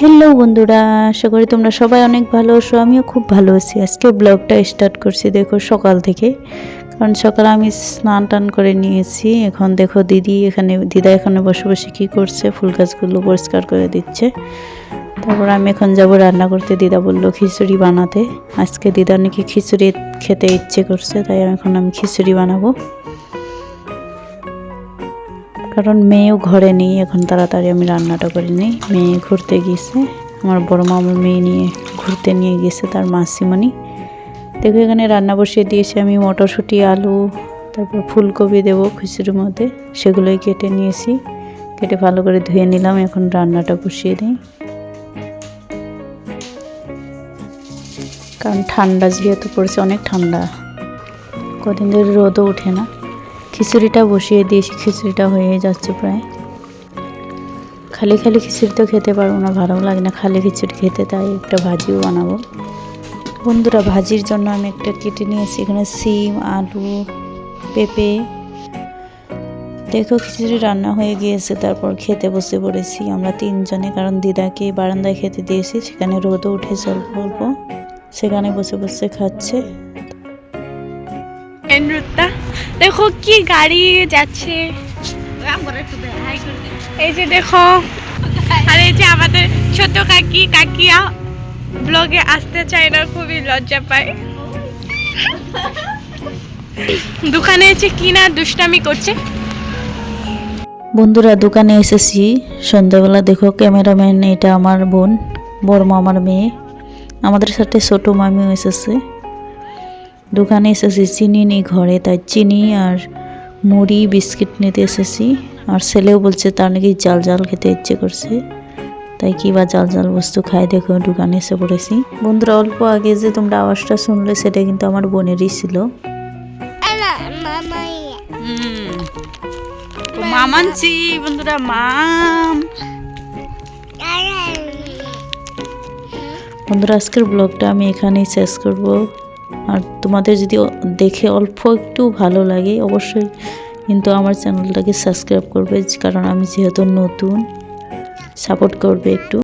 Hello বন্ধুরা, আশা করি তোমরা সবাই অনেক ভালো আছো, আমিও খুব ভালো আছি। আজকে ব্লগটা স্টার্ট করছি, দেখো সকাল থেকে। কারণ সকালে আমি স্নান টান করে নিয়েছি। এখন দেখো দিদি এখানে, দিদা এখানে বসে বসে কী করছে, ফুল গাছগুলো পরিষ্কার করে দিচ্ছে। তারপর আমি এখন যাব রান্না করতে। দিদা বলল খিচুড়ি বানাতে। আজকে দিদা নাকি খিচুড়ি খেতে ইচ্ছে করছে, তাই এখন আমি খিচুড়ি বানাবো। কারণ মেয়েও ঘরে নেই, এখন তাড়াতাড়ি আমি রান্নাটা করে নিই। মেয়ে ঘুরতে গিয়েছে আমার বড় মামুর মেয়ে নিয়ে ঘুরতে নিয়ে গেছে তার মাসিমণি। দেখো এখানে রান্না বসিয়ে দিয়েছি, আমি মটরশুঁটি, আলু, তারপর ফুলকপি দেবো খিচুড়ির মধ্যে, সেগুলোই কেটে নিয়েছি। কেটে ভালো করে ধুয়ে নিলাম, এখন রান্নাটা বসিয়ে দিই। কারণ ঠান্ডা যেহেতু পড়েছে, অনেক ঠান্ডা। কদিন ধরে রোদও ওঠে না। খিচুড়িটা বসিয়ে দিয়েছি, খিচুড়িটা হয়ে যাচ্ছে প্রায়। খালি খালি খিচুড়ি তো খেতে পারব না, ভালো লাগে না খালি খিচুড়ি খেতে, তাই একটা ভাজিও বানাবো। বন্ধুরা, ভাজির জন্য আমি একটা কেটে নিয়েছি, এখানে সিম, আলু, পেঁপে। দেখো, খিচুড়ি রান্না হয়ে গিয়েছে, তারপর খেতে বসে পড়েছি আমরা তিনজনে, কারণ দিদাকে বারান্দায় খেতে দিয়েছি, সেখানে রোদও উঠেছে অল্প অল্প। সেখানে বসে বসে খাচ্ছে। দেখো কি গাড়ি যাচ্ছে। এই যে দেখো, আর এই যে আমাদের ছোট কাকি, কাকিয়া ব্লগে আসতে চায় না, খুবই লজ্জা পায়। দোকানে এসে কিনা দুষ্টামি করছে? বন্ধুরা, দোকানে এসেছি। সন্ধ্যাবেলা দেখো ক্যামেরাম্যান, এটা আমার বোন বড় মামার মেয়ে। আমাদের সাথে ছোট মামিও এসেছে। দোকানে এসেছি চিনি নেই ঘরে তাই চিনি আর মুড়ি বিস্কিট নিতে এসেছি। আর ছেলেও বলছে তার নাকি জাল জাল খেতে ইচ্ছে করছে। তাই কি বা জাল জাল বস্তু খাই দেখো দোকানে এসে পড়েছি। বন্ধুরা অল্প আগে যে তোমরা আওয়াজটা শুনলে সেটা কিন্তু আমার বোনেরই ছিল। মামানছি বন্ধুরা মাম। বন্ধুরা আজকের ব্লগটা আমি এখানেই শেষ করব। আর তোমাদের যদি দেখে অল্প একটু ভালো লাগে, অবশ্যই কিন্তু আমার চ্যানেলটাকে সাবস্ক্রাইব করবে, কারণ আমি যেহেতু নতুন সাপোর্ট করবে একটু।